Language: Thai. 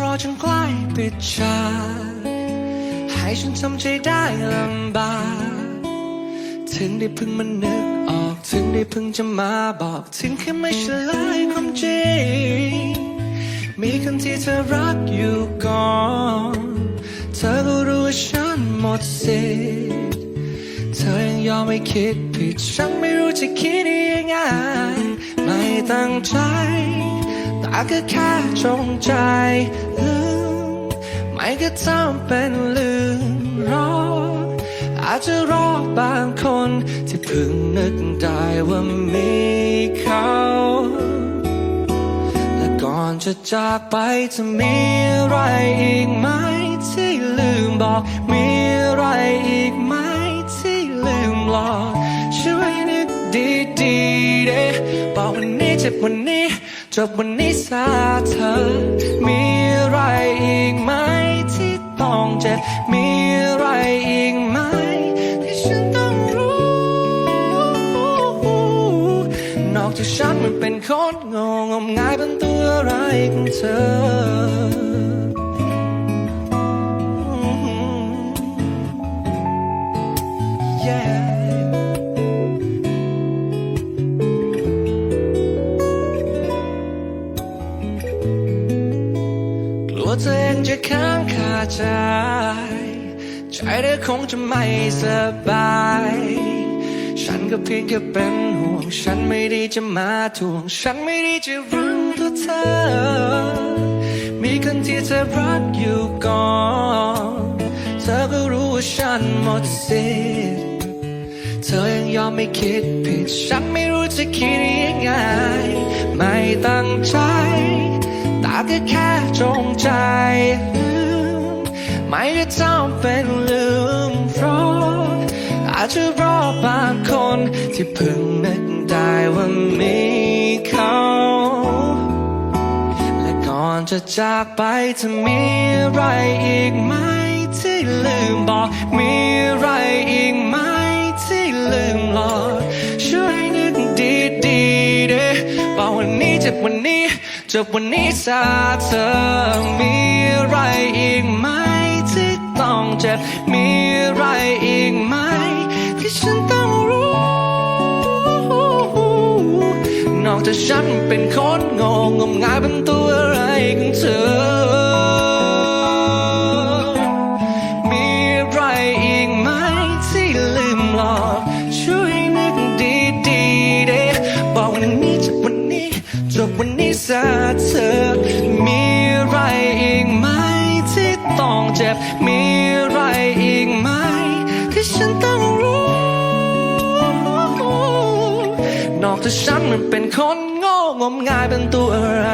รอจนใกล้ปิดฉากให้ฉันทำใจได้ลำบากถึงได้เพิ่งมานึกออกถึงได้เพิ่งจะมาบอกถึงแค่ไม่เฉลยความจริงมีคนที่เธอรักอยู่ก่อนเธอก็รู้ว่าฉันหมดสิทธิ์เธอยังยอมไม่คิดผิดฉันไม่รู้จะคิดยังไงไม่ตั้งใจ ก็แค่จงใจลืม ไม่ก็ทำเป็นลืมรอ อาจจะรอบางคนที่เพิ่งนึกได้ว่ามีเขาและก่อนจะจากไปจะมีอะไรอีกไหมที่ลืมบอก มีอะไรอีกไหมที่ลืมหลอกช่วยนึกดีๆเด้บอกวันนี้เจ็บวันนี้ จบวันนี้ซาเธอ มีอะไรอีกไหมที่ต้องเจ็บ มีอะไรอีกไหมที่ฉันต้องรู้ นอกจากฉันมันเป็นคนงงงมงายเป็นตัวอะไรของเธอ กลัวตัวเองจะค้างคาใจ ใจเธอคงจะไม่สบาย ฉันก็เพียงแค่เป็นห่วง ฉันไม่ได้จะมาทวง ฉันไม่ได้จะรังตัวเธอ มีคนที่เธอรักอยู่ก่อน เธอก็รู้ว่าฉันหมดสิทธิ์เธอยังยอมไม่คิดผิด ฉันไม่รู้จะคิดยังไง ไม่ตั้งใจ แต่ก็แค่จงใจลืมไม่ได้ทำเป็นลืมเพราะอาจจะรอบางคนที่เพิ่งนึกได้ว่ามีเขาและก่อนจะจากไปจะมีอะไรอีกไหมที่ลืมบอกมีอะไรอีกไหมที่ลืมหลอกช่วยนึกดีๆเด้บอกวันนี้เจ็บวันนี้ จบวันนี้ซาเธอมีอะไรอีกไหมที่ต้องเจ็บมีอะไรอีกไหมที่ฉันต้องรู้ นอกจากฉันเป็นคนงงงมงายเป็นตัวอะไรของเธอ มีอะไรอีกไหมที่ลืมหลอก บมีอะไรอีกไหม ที่ฉันต้องรู้ นอกจากฉันมันเป็นคนโง่งมงายเป็นตัวอะไร